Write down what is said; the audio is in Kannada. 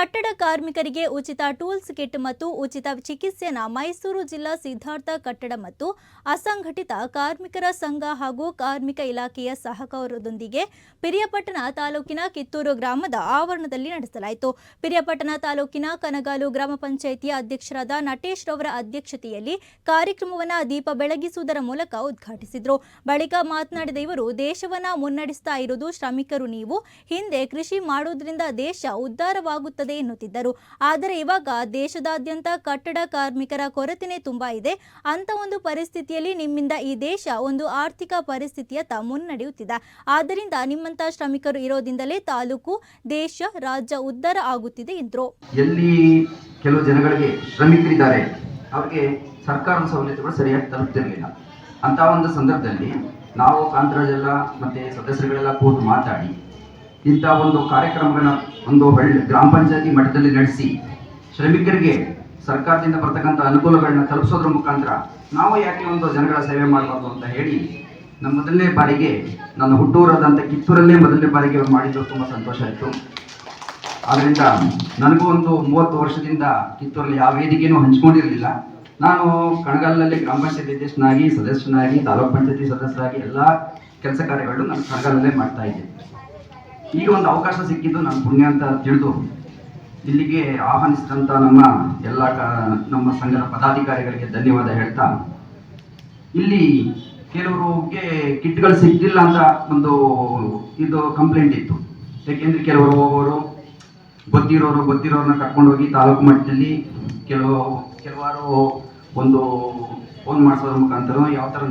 ಕಟ್ಟಡ ಕಾರ್ಮಿಕರಿಗೆ ಉಚಿತ ಟೂಲ್ಸ್ ಕಿಟ್ ಮತ್ತು ಉಚಿತ ಚಿಕಿತ್ಸೆನ ಮೈಸೂರು ಜಿಲ್ಲಾ ಸಿದ್ಧಾರ್ಥ ಕಟ್ಟಡ ಮತ್ತು ಅಸಂಘಟಿತ ಕಾರ್ಮಿಕರ ಸಂಘ ಹಾಗೂ ಕಾರ್ಮಿಕ ಇಲಾಖೆಯ ಸಹಕಾರದೊಂದಿಗೆ ಪಿರಿಯಪಟ್ಟಣ ತಾಲೂಕಿನ ಕಿತ್ತೂರು ಗ್ರಾಮದ ಆವರಣದಲ್ಲಿ ನಡೆಸಲಾಯಿತು. ಪಿರಿಯಪಟ್ಟಣ ತಾಲೂಕಿನ ಕನಗಾಲು ಗ್ರಾಮ ಪಂಚಾಯಿತಿಯ ಅಧ್ಯಕ್ಷರಾದ ನಟೇಶ್ ರವರ ಅಧ್ಯಕ್ಷತೆಯಲ್ಲಿ ಕಾರ್ಯಕ್ರಮವನ್ನು ದೀಪ ಬೆಳಗಿಸುವುದರ ಮೂಲಕ ಉದ್ಘಾಟಿಸಿದರು. ಬಳಿಕ ಮಾತನಾಡಿದ ಇವರು, ದೇಶವನ್ನ ಮುನ್ನಡೆಸ್ತಾ ಇರುವುದು ಶ್ರಮಿಕರು ನೀವು, ಹಿಂದೆ ಕೃಷಿ ಮಾಡುವುದರಿಂದ ದೇಶ ಉದ್ಧಾರವಾಗುತ್ತದೆ ಎನ್ನುತ್ತಿದ್ದರು. ಆದರೆ ಇವಾಗ ದೇಶದಾದ್ಯಂತ ಕಟ್ಟಡ ಕಾರ್ಮಿಕರ ಕೊರತೆನೇ ತುಂಬಾ ಇದೆ. ಅಂತ ಒಂದು ಪರಿಸ್ಥಿತಿಯಲ್ಲಿ ನಿಮ್ಮಿಂದ ಈ ದೇಶ ಒಂದು ಆರ್ಥಿಕ ಪರಿಸ್ಥಿತಿಯತ್ತ ಮುನ್ನಡೆಯುತ್ತಿದೆ. ಆದ್ದರಿಂದ ನಿಮ್ಮಂತ ಶ್ರಮಿಕರು ಇರೋದ್ರಿಂದಲೇ ತಾಲೂಕು, ದೇಶ, ರಾಜ್ಯ ಉದ್ಧಾರ ಆಗುತ್ತಿದೆ ಎಂದರು. ಎಲ್ಲಿ ಕೆಲವು ಜನಗಳಿಗೆ ಶ್ರಮಿಕರಿದ್ದಾರೆ, ಅವರಿಗೆ ಸರ್ಕಾರದ ಸವಲತ್ತುಗಳು ಸರಿಯಾಗಿ ತಲುಪ್ತಿರಲಿಲ್ಲ. ಅಂತ ಒಂದು ಸಂದರ್ಭದಲ್ಲಿ ನಾವು ಕಾಂತರಾಜ್ ಎಲ್ಲ ಮತ್ತೆ ಸದಸ್ಯರುಗಳೆಲ್ಲ ಕೂತು ಮಾತಾಡಿ ಇಂಥ ಒಂದು ಕಾರ್ಯಕ್ರಮಗಳನ್ನ ಒಂದು ಗ್ರಾಮ ಪಂಚಾಯತಿ ಮಟ್ಟದಲ್ಲಿ ನಡೆಸಿ ಶ್ರಮಿಕರಿಗೆ ಸರ್ಕಾರದಿಂದ ಬರ್ತಕ್ಕಂಥ ಅನುಕೂಲಗಳನ್ನ ತಲುಪಿಸೋದ್ರ ಮುಖಾಂತರ ನಾವು ಯಾಕೆ ಒಂದು ಜನಗಳ ಸೇವೆ ಮಾಡಬಾರ್ದು ಅಂತ ಹೇಳಿ ನಮ್ಮ ಮೊದಲನೇ ಬಾರಿಗೆ ನನ್ನ ಹುಟ್ಟೂರಾದಂಥ ಕಿತ್ತೂರಲ್ಲೇ ಮೊದಲನೇ ಬಾರಿಗೆ ಮಾಡಿದ್ದು ತುಂಬ ಸಂತೋಷ ಆಯಿತು. ಆದ್ದರಿಂದ ನನಗೂ ಒಂದು ಮೂವತ್ತು ವರ್ಷದಿಂದ ಕಿತ್ತೂರಲ್ಲಿ ಯಾವ ವೇದಿಕೆಯೂ ಹಂಚ್ಕೊಂಡಿರಲಿಲ್ಲ. ನಾನು ಕಣಗಾಲಲ್ಲಿ ಗ್ರಾಮ ಪಂಚಾಯತಿ ಅಧ್ಯಕ್ಷನಾಗಿ, ಸದಸ್ಯನಾಗಿ, ತಾಲೂಕ್ ಪಂಚಾಯತಿ ಸದಸ್ಯರಾಗಿ ಎಲ್ಲ ಕೆಲಸ ಕಾರ್ಯಗಳನ್ನು ನಾನು ಕಣಗಾಲಲ್ಲೇ ಮಾಡ್ತಾ ಇದ್ದೆ. ಈಗ ಒಂದು ಅವಕಾಶ ಸಿಕ್ಕಿದ್ದು ನಾನು ಪುಣ್ಯ ಅಂತ ತಿಳಿದು ಇಲ್ಲಿಗೆ ಆಹ್ವಾನಿಸಿದಂಥ ನಮ್ಮ ಎಲ್ಲ ನಮ್ಮ ಸಂಘದ ಪದಾಧಿಕಾರಿಗಳಿಗೆ ಧನ್ಯವಾದ ಹೇಳ್ತಾ, ಇಲ್ಲಿ ಕೆಲವರಿಗೆ ಕಿಟ್ಗಳು ಸಿಗ್ತಿಲ್ಲ ಅಂತ ಒಂದು ಇದು ಕಂಪ್ಲೇಂಟ್ ಇತ್ತು. ಯಾಕೆಂದ್ರೆ ಕೆಲವರು ಹೋಗೋರು, ಗೊತ್ತಿರೋರು ಗೊತ್ತಿರೋರನ್ನ ಕರ್ಕೊಂಡು ಹೋಗಿ ತಾಲೂಕು ಮಟ್ಟದಲ್ಲಿ ಕೆಲವು, ಕೆಲವಾರು ಒಂದು ಫೋನ್ ಮಾಡಿಸೋದ್ರ ಮುಖಾಂತರ ಯಾವ ಥರ